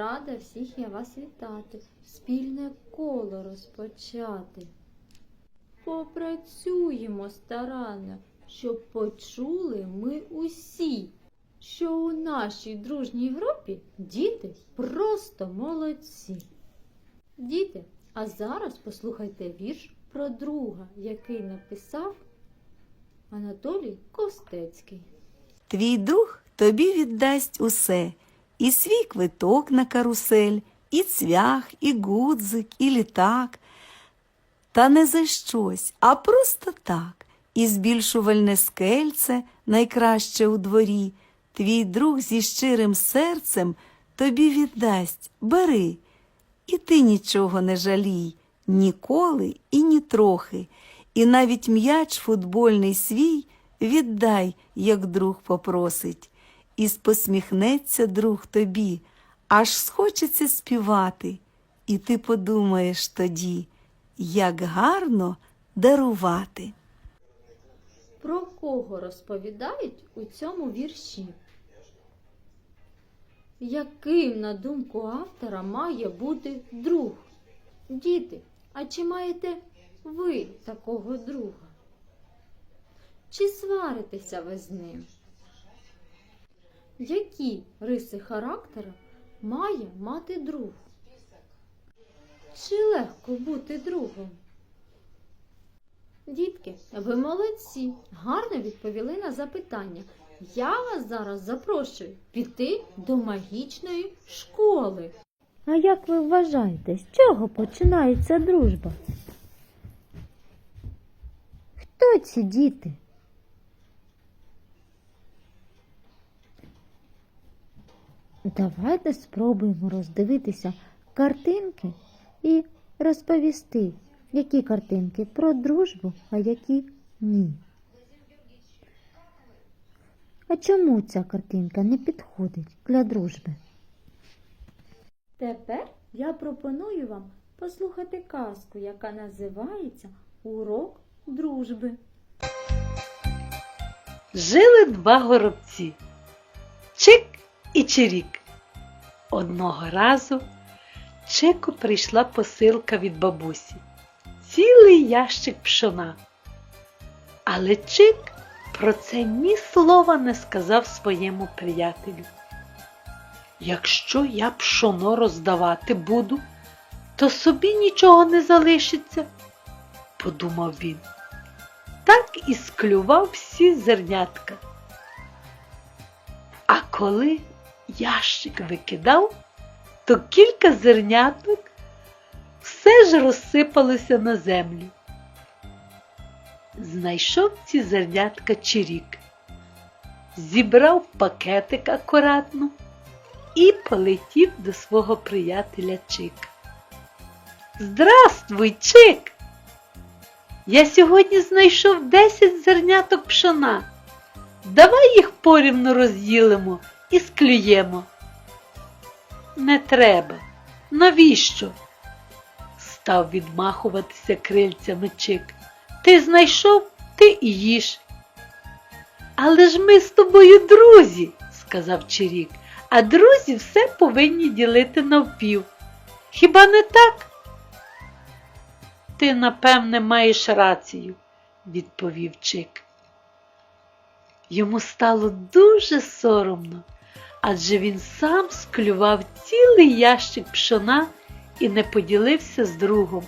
Рада всіх я вас вітати, спільне коло розпочати. Попрацюємо старанно, щоб почули ми усі, що у нашій дружній групі діти просто молодці. Діти, а зараз послухайте вірш про друга, який написав Анатолій Костецький. Твій друг тобі віддасть усе, і свій квиток на карусель, і цвях, і гудзик, і літак. Та не за щось, а просто так. І збільшувальне скельце найкраще у дворі. Твій друг зі щирим серцем тобі віддасть, бери. І ти нічого не жалій, ніколи і ні трохи. І навіть м'яч футбольний свій віддай, як друг попросить. І посміхнеться друг тобі, аж схочеться співати. І ти подумаєш тоді, як гарно дарувати. Про кого розповідають у цьому вірші? Яким, на думку автора, має бути друг? Діти, а чи маєте ви такого друга? Чи сваритеся ви з ним? Які риси характера має мати друг? Чи легко бути другом? Дітки, ви молодці, гарно відповіли на запитання. Я вас зараз запрошую піти до магічної школи. А як ви вважаєте, з чого починається дружба? Хто ці діти? Давайте спробуємо роздивитися картинки і розповісти, які картинки про дружбу, а які ні. А чому ця картинка не підходить для дружби? Тепер я пропоную вам послухати казку, яка називається Урок дружби. Жили два горобці Чик і Чирік. Одного разу Чику прийшла посилка від бабусі. Цілий ящик пшона. Але Чик про це ні слова не сказав своєму приятелю. Якщо я пшоно роздавати буду, то собі нічого не залишиться, подумав він. Так і склював всі зернятка. А коли ящик викидав, то кілька зерняток все ж розсипалося на землю. Знайшов ці зернятка чирік, зібрав пакетик акуратно і полетів до свого приятеля Чика. Здравствуй, Чик! Я сьогодні знайшов 10 зерняток пшона. Давай їх порівну розділимо і склюємо. Не треба. Навіщо? Став відмахуватися крильцями Чик. Ти знайшов, ти і їж. Але ж ми з тобою друзі, сказав Чирік, а друзі все повинні ділити навпів. Хіба не так? Ти, напевне, маєш рацію, відповів Чик. Йому стало дуже соромно, адже він сам склював цілий ящик пшона і не поділився з другом,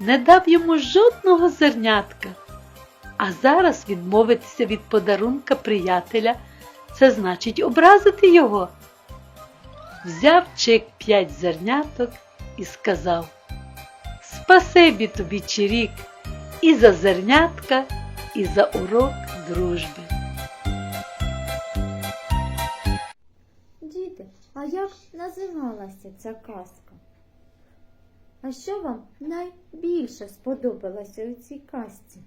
не дав йому жодного зернятка. А зараз відмовитися від подарунка приятеля це значить образити його. Взяв Чик п'ять зерняток і сказав Спасибі тобі, Чирік, і за зернятка, і за урок дружби. Як називалася ця казка? А що вам найбільше сподобалося у цій казці?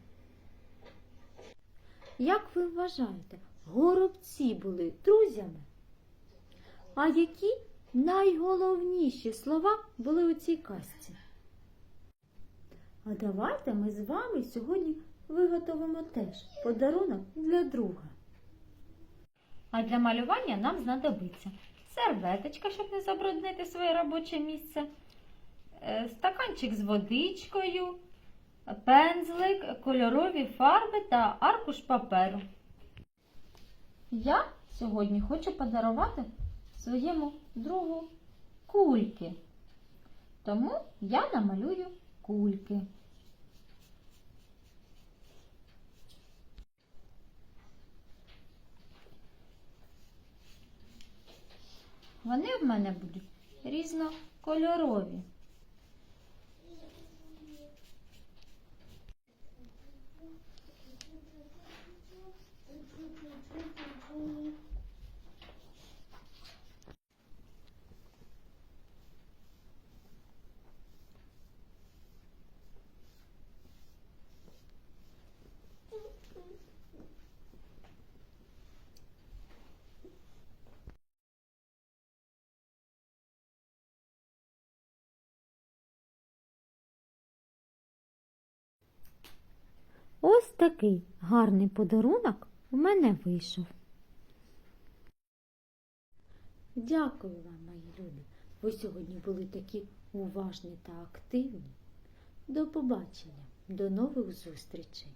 Як ви вважаєте, горобці були друзями? А які найголовніші слова були у цій казці? А давайте ми з вами сьогодні виготовимо теж подарунок для друга. А для малювання нам знадобиться серветочка, щоб не забруднити своє робоче місце, е, стаканчик з водичкою, пензлик, кольорові фарби та аркуш паперу. Я сьогодні хочу подарувати своєму другу кульки. Тому я намалюю кульки. Вони в мене будуть різнокольорові. Ось такий гарний подарунок у мене вийшов. Дякую вам, мої любі. Ви сьогодні були такі уважні та активні. До побачення, до нових зустрічей.